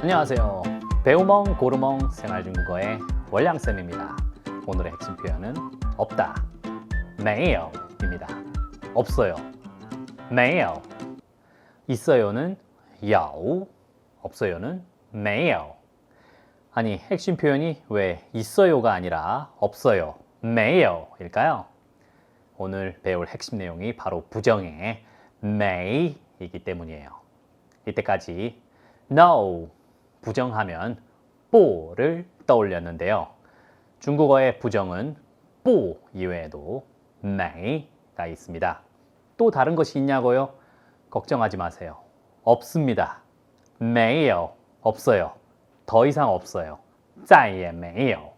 안녕하세요. 배우멍 고르멍 생활중국어의 월량쌤입니다. 오늘의 핵심 표현은 없다, 매요입니다. 없어요, 매요. 있어요는 야우, 없어요는 매요. 아니 핵심 표현이 왜 있어요가 아니라 없어요, 매요일까요? 오늘 배울 핵심 내용이 바로 부정의 may이기 때문이에요. 이때까지 no, 부정하면 不를 떠올렸는데요. 중국어의 부정은 不 이외에도 没가 있습니다. 또 다른 것이 있냐고요? 걱정하지 마세요. 없습니다. 没有 없어요. 더 이상 없어요. 再也没有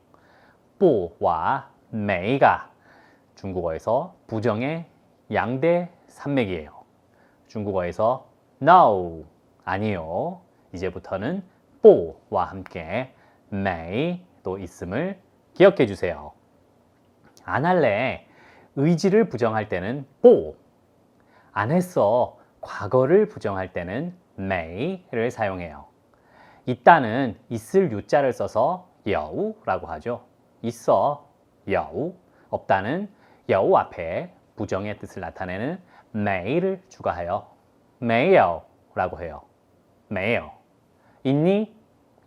不와 没가 중국어에서 부정의 양대 산맥이에요. 중국어에서 no 아니요. 이제부터는 뽀와 함께 may도 있음을 기억해 주세요. 안 할래 의지를 부정할 때는 뽀, 안 했어 과거를 부정할 때는 may를 사용해요. 있다는 있을 유자를 써서 여우라고 하죠. 있어 여우, 없다는 여우 앞에 부정의 뜻을 나타내는 may를 추가하여 may요라고 해요. may요. 있니?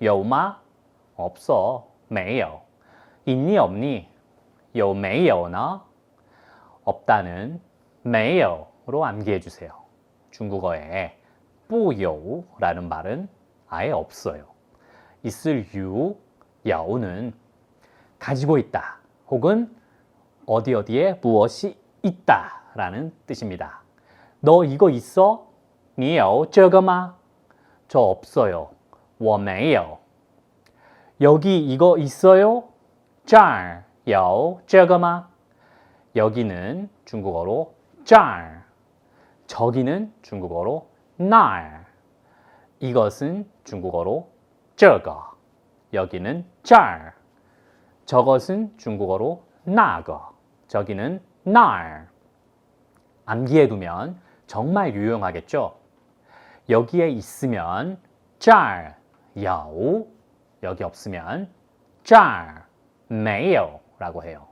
有吗? 없어. 没有. 있니 없니? 有没有呢? 없다는 没有로 암기해 주세요. 중국어에 不有라는 말은 아예 없어요. 있을 유, 여우는 가지고 있다 혹은 어디 어디에 무엇이 있다 라는 뜻입니다. 너 이거 있어? 你有这个吗? 저 없어요. 我没有. 여기 이거 있어요? 这儿有这个吗? 여기는 중국어로 这儿 저기는 중국어로 那儿 이것은 중국어로 这个 여기는 这儿 저것은 중국어로 那个 저기는 那儿 암기해 두면 정말 유용하겠죠? 여기에 있으면 这儿 有 여기 없으면 这儿没有라고 해요.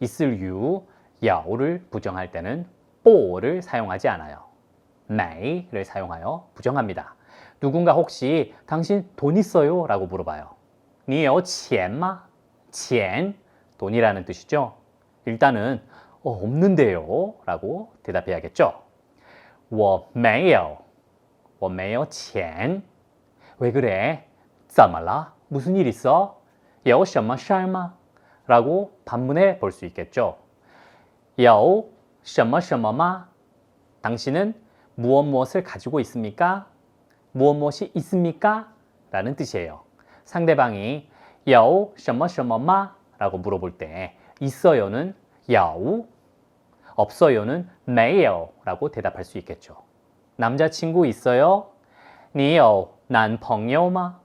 있을 유, 有를 부정할 때는 不를 사용하지 않아요. 没를 사용하여 부정합니다. 누군가 혹시 당신 돈 있어요? 라고 물어봐요. 你有钱吗? 钱, 돈이라는 뜻이죠. 일단은 어, 없는데요 라고 대답해야겠죠. 我没有,我没有钱. 왜 그래? 싸말라? 무슨 일 있어? 여우 시엄마 샬마? 라고 반문해 볼 수 있겠죠. 야오, 셔머 셔머마? 당신은 무엇 무엇을 가지고 있습니까? 무엇 무엇이 있습니까? 라는 뜻이에요. 상대방이 야오, 셔머 셔머마? 라고 물어볼 때 있어요는 여우 없어요는 메이요 라고 대답할 수 있겠죠. 남자친구 있어요? 니요 男朋友吗?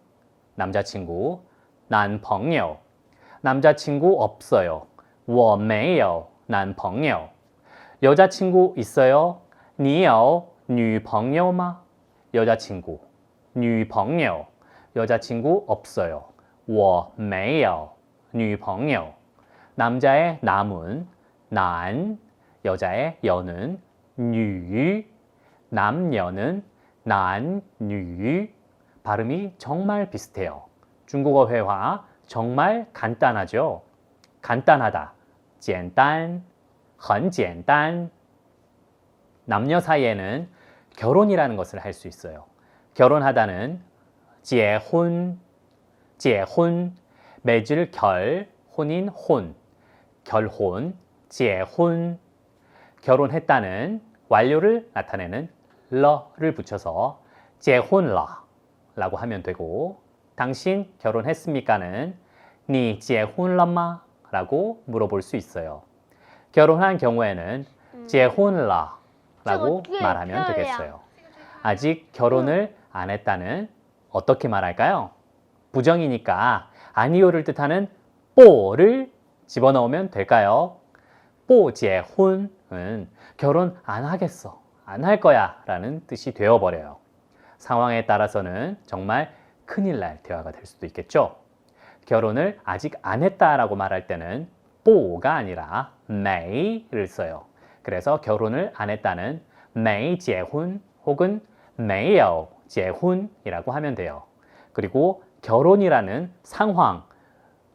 남자친구 男朋友 남자친구 없어요. 我没有男朋友 여자친구 있어요? 你有女朋友吗? 여자친구 女朋友 여자친구 없어요. 我没有女朋友 남자의 남은 男 여자의 여는 女 남녀는 男女 발음이 정말 비슷해요. 중국어 회화 정말 간단하죠. 간단하다. 简单,很简单. 남녀 사이에는 결혼이라는 것을 할 수 있어요. 결혼하다는 结婚,结婚 맺을 결, 혼인 혼, 결혼, 结婚 결혼했다는 완료를 나타내는 러를 붙여서 结婚了 라고 하면 되고 당신 결혼했습니까는 니 제혼라마 라고 물어볼 수 있어요. 결혼한 경우에는 제혼라 라고 말하면 되겠어요. 아직 결혼을 안 했다는 어떻게 말할까요? 부정이니까 아니요를 뜻하는 뽀를 집어넣으면 될까요? 뽀제혼은 결혼 안 하겠어, 안 할 거야 라는 뜻이 되어버려요. 상황에 따라서는 정말 큰일 날 대화가 될 수도 있겠죠. 결혼을 아직 안 했다라고 말할 때는 뽀가 아니라 메이를 써요. 그래서 결혼을 안 했다는 메이 재혼 혹은 메이어 재혼이라고 하면 돼요. 그리고 결혼이라는 상황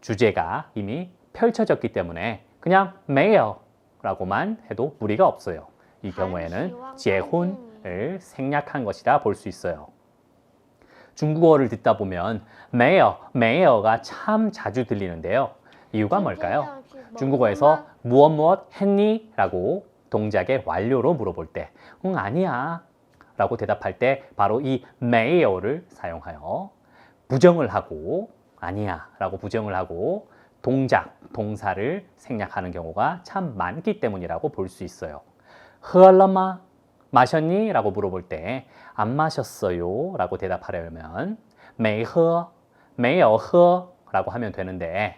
주제가 이미 펼쳐졌기 때문에 그냥 메이어라고만 해도 무리가 없어요. 이 경우에는 재혼 을 생략한 것이라 볼수 있어요. 중국어를 듣다 보면 메이어, 메이어가 참 자주 들리는데요. 이유가 뭘까요? 중국어에서 무엇 무엇 했니? 라고 동작의 완료로 물어볼 때, 응, 아니야. 라고 대답할 때 바로 이 메이어를 사용하여 부정을 하고, 아니야. 라고 부정을 하고, 동작, 동사를 생략하는 경우가 참 많기 때문이라고 볼 수 있어요. 흐얼러마 마셨니? 라고 물어볼 때 안 마셨어요 라고 대답하려면 没喝,没有喝 라고 하면 되는데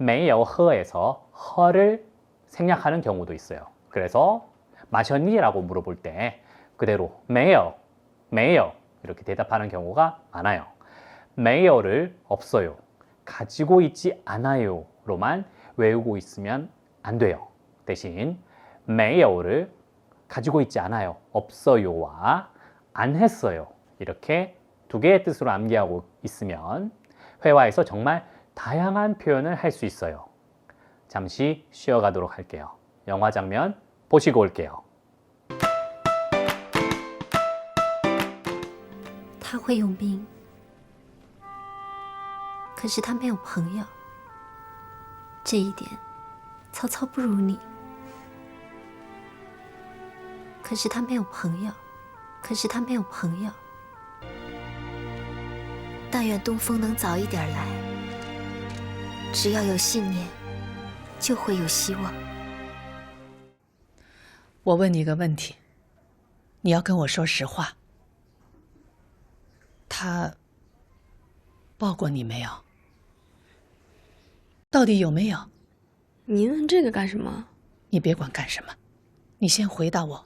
没有喝에서 허를 생략하는 경우도 있어요. 그래서 마셨니? 라고 물어볼 때 그대로 没有,没有 이렇게 대답하는 경우가 많아요. 没有를 없어요. 가지고 있지 않아요 로만 외우고 있으면 안 돼요. 대신 没有를 가지고 있지 않아요. 없어요와 안 했어요. 이렇게 두 개의 뜻으로 암기하고 있으면 회화에서 정말 다양한 표현을 할 수 있어요. 잠시 쉬어가도록 할게요. 영화 장면 보시고 올게요. 他会用兵，可是他没有朋友。这一点，曹操不如你。 可是他没有朋友，可是他没有朋友。但愿东风能早一点来。只要有信念，就会有希望。我问你一个问题，你要跟我说实话。他抱过你没有？到底有没有？你问这个干什么？你别管干什么，你先回答我，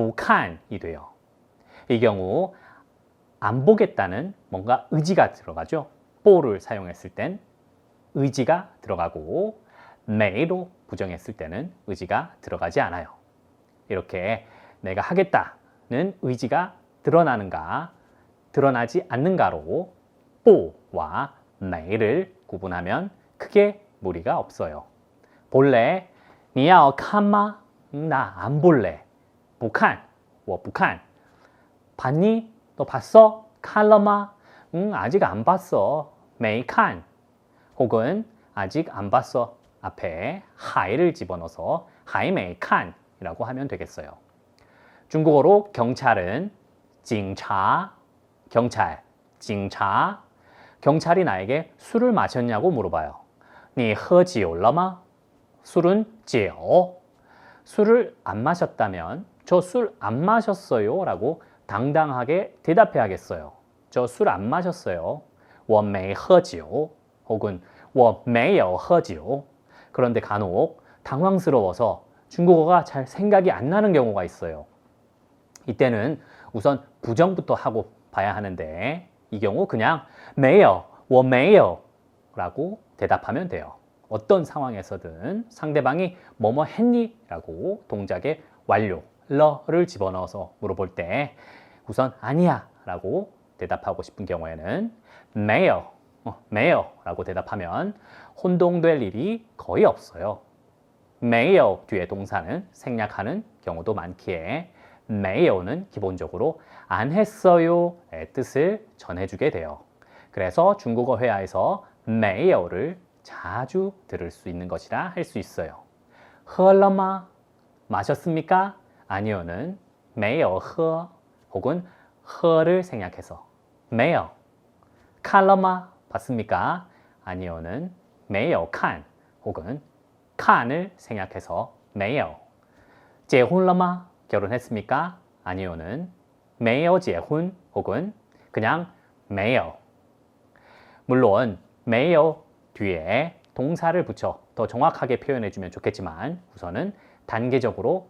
보칸이 돼요. 이 경우 안 보겠다는 뭔가 의지가 들어가죠. 뽀를 사용했을 땐 의지가 들어가고 매로 부정했을 때는 의지가 들어가지 않아요. 이렇게 내가 하겠다는 의지가 드러나는가 드러나지 않는가로 뽀와 매를 구분하면 크게 무리가 없어요. 볼래? 니야 카마 음, 나안 볼래. 不看.我不看. 봤니? 너 봤어? 看了吗? 응, 아직 안 봤어. 没看. 혹은 아직 안 봤어. 앞에 하이를 집어넣어서 하이메이 칸이라고 하면 되겠어요. 중국어로 경찰은 징차, 경찰, 징차. 경찰이 나에게 술을 마셨냐고 물어봐요. 你喝酒了吗? 술은 酒. 술을 안 마셨다면 저 술 안 마셨어요 라고 당당하게 대답해야겠어요. 저 술 안 마셨어요. 我没喝酒 혹은 我没有喝酒 그런데 간혹 당황스러워서 중국어가 잘 생각이 안 나는 경우가 있어요. 이때는 우선 부정부터 하고 봐야 하는데 이 경우 그냥 没有,我没有 라고 대답하면 돼요. 어떤 상황에서든 상대방이 뭐뭐 했니? 라고 동작의 완료, 러를 집어넣어서 물어볼 때 우선 아니야 라고 대답하고 싶은 경우에는 매요, 어, 매요 라고 대답하면 혼동될 일이 거의 없어요. 매요 뒤에 동사는 생략하는 경우도 많기에 매요는 기본적으로 안 했어요의 뜻을 전해주게 돼요. 그래서 중국어 회화에서 매요를 자주 들을 수 있는 것이라 할 수 있어요. 흘러마 마셨습니까? 아니요는 매요 허 혹은 허를 생략해서 매요 칼러마 봤습니까? 아니요는 매요 칸 혹은 칸을 생략해서 매요 재혼러마 결혼했습니까? 아니요는 매요 재혼 혹은 그냥 매요 물론 매요 뒤에 동사를 붙여 더 정확하게 표현해주면 좋겠지만 우선은 단계적으로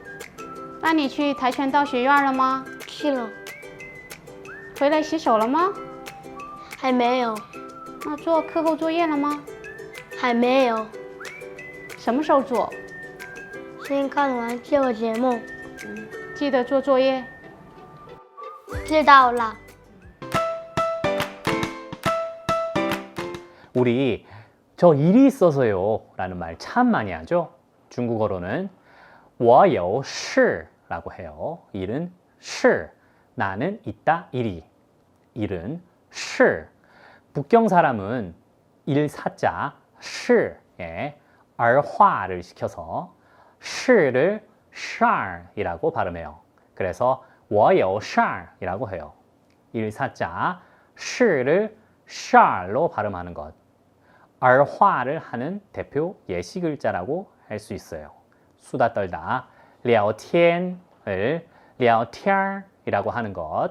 那你去跆拳道学院了吗？去了，回来洗手了吗？还没有，那做课后作业了吗？还没有。什么时候做？先看完这个节目，记得做作业。知道了。 우리 저 일이 있어서요 라는 말 참 많이 하죠. 중국어로는 我有事 라고 해요. 일은 실, 나는 있다, 일이. 일은 실. 북경 사람은 일사자 실에 얼화를 예, 시켜서 실을 샬이라고 발음해요. 그래서 我有샬이라고 해요. 일사자 실을 샬로 발음하는 것. 얼화를 하는 대표 예시 글자라고 할 수 있어요. 수다 떨다 聊天을 聊天이라고 하는 것.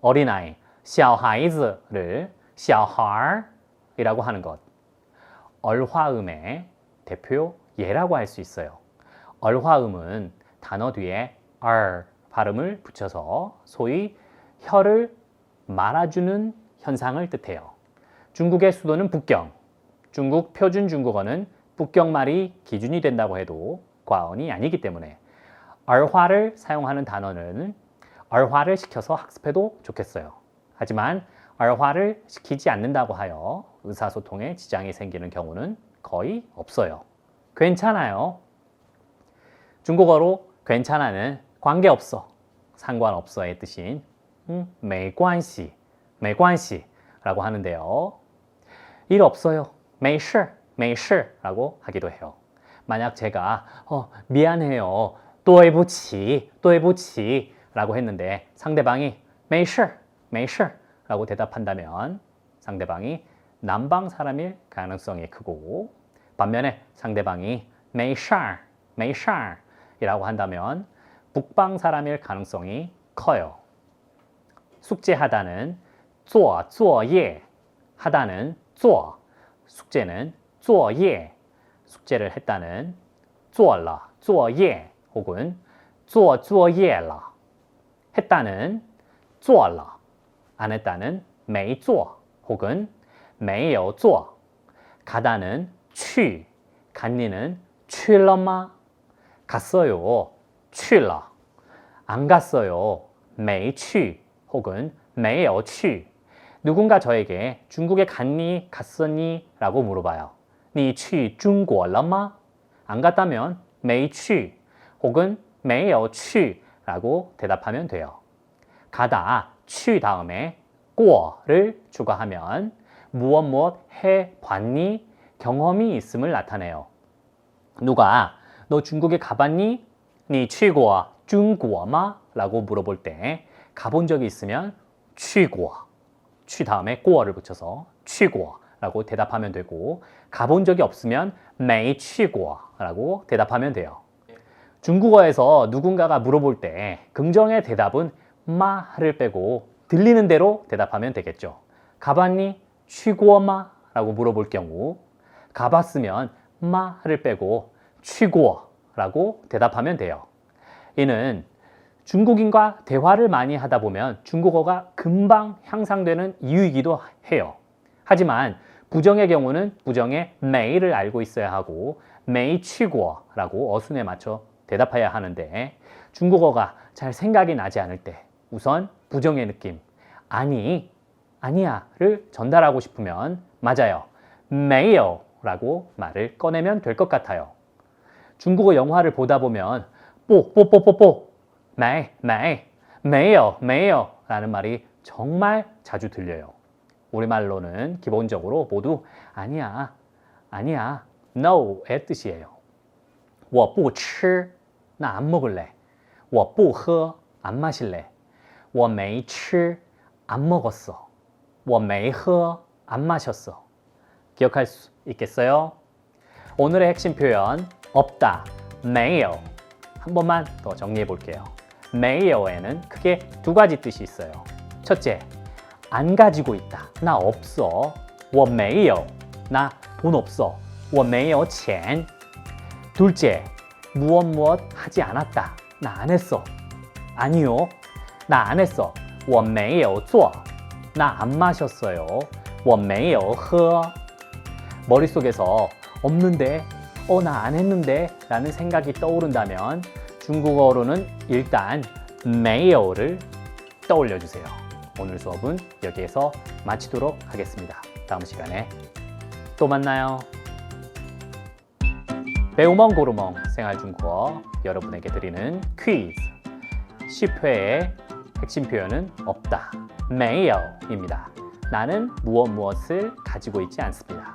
어린아이 小孩子를 小孩이라고 하는 것. 얼화음의 대표 예라고 할 수 있어요. 얼화음은 단어 뒤에 얼 발음을 붙여서 소위 혀를 말아주는 현상을 뜻해요. 중국의 수도는 북경. 중국 표준 중국어는 북경말이 기준이 된다고 해도 과언이 아니기 때문에 얼화를 사용하는 단어는 얼화를 시켜서 학습해도 좋겠어요. 하지만 얼화를 시키지 않는다고 하여 의사소통에 지장이 생기는 경우는 거의 없어요. 괜찮아요. 중국어로 괜찮아는 관계없어, 상관없어의 뜻인 음, 没关系,没关系라고 하는데요. 일 없어요. 没事,没事 라고 하기도 해요. 만약 제가 어, 미안해요. 对不起,对不起 라고 했는데 상대방이 没事,没事 라고 대답한다면 상대방이 남방 사람일 가능성이 크고 반면에 상대방이 没事,没事 이라고 한다면 북방 사람일 가능성이 커요. 숙제하다는 做作业 하다는 做 숙제는 作业 숙제를 했다는 做了作业 혹은 做作业了 했다는 做了 안 했다는 没做 혹은 没有做 가다는 去 간니는 去了吗 갔어요 去了 안 갔어요 没去 혹은 没有去 누군가 저에게 중국에 갔니 갔었니 라고 물어봐요 你去中国了吗? 안 갔다면 没去 혹은 没有去 라고 대답하면 돼요 가다 去 다음에 过를 추가하면 무엇 무엇 해 봤니 경험이 있음을 나타내요 누가 너 중국에 가봤니? 你去过中国吗? 라고 물어볼 때 가본 적이 있으면 去过去 다음에 过를 붙여서 去过 라고 대답하면 되고 가본 적이 없으면 没去过 라고 대답하면 돼요. 중국어에서 누군가가 물어볼 때 긍정의 대답은 마를 빼고 들리는 대로 대답하면 되겠죠. 가봤니? 취고마? 라고 물어볼 경우 가봤으면 마를 빼고 취고라고 대답하면 돼요. 이는 중국인과 대화를 많이 하다 보면 중국어가 금방 향상되는 이유이기도 해요. 하지만 부정의 경우는 부정의 매일을 알고 있어야 하고 매치고라고 어순에 맞춰 대답해야 하는데 중국어가 잘 생각이 나지 않을 때 우선 부정의 느낌 아니 아니야를 전달하고 싶으면 맞아요 没有라고 말을 꺼내면 될 것 같아요. 중국어 영화를 보다 보면 뽀뽀뽀뽀뽀 메이 메이 메요 메요 라는 말이 정말 자주 들려요. 우리말로는 기본적으로 모두 아니야 아니야 no의 뜻이에요. 我不吃 나 안 먹을래. 我不喝 안 마실래. 我没吃 안 먹었어. 我没喝 안 마셨어. 기억할 수 있겠어요? 오늘의 핵심 표현 없다, 没有. 한 번만 더 정리해 볼게요. 没有에는 크게 두 가지 뜻이 있어요. 첫째, 안 가지고 있다. 나 없어. 我没有. 나 돈 없어. 我没有钱. 둘째, 무엇 무엇 하지 않았다. 나 안 했어. 아니요. 나 안 했어. 我没有做. 나 안 마셨어요. 我没有喝. 머릿속에서 없는데, 어, 나 안 했는데 라는 생각이 떠오른다면 중국어로는 일단 没有를 떠올려 주세요. 오늘 수업은 여기에서 마치도록 하겠습니다. 다음 시간에 또 만나요. 배우멍 고루멍 생활중국어 여러분에게 드리는 퀴즈 10회의 핵심 표현은 없다 没有입니다 나는 무엇 무엇을 가지고 있지 않습니다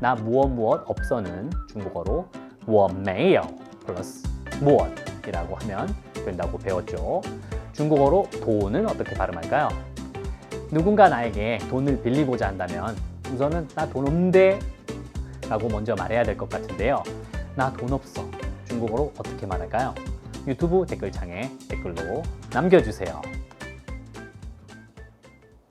나 무엇 무엇 없어는 중국어로 我没有 플러스 무엇이라고 하면 된다고 배웠죠 중국어로 돈은 어떻게 발음할까요? 누군가 나에게 돈을 빌리고자 한다면 우선은 나 돈 없는데 라고 먼저 말해야 될 것 같은데요. 나 돈 없어. 중국어로 어떻게 말할까요? 유튜브 댓글창에 댓글로 남겨주세요.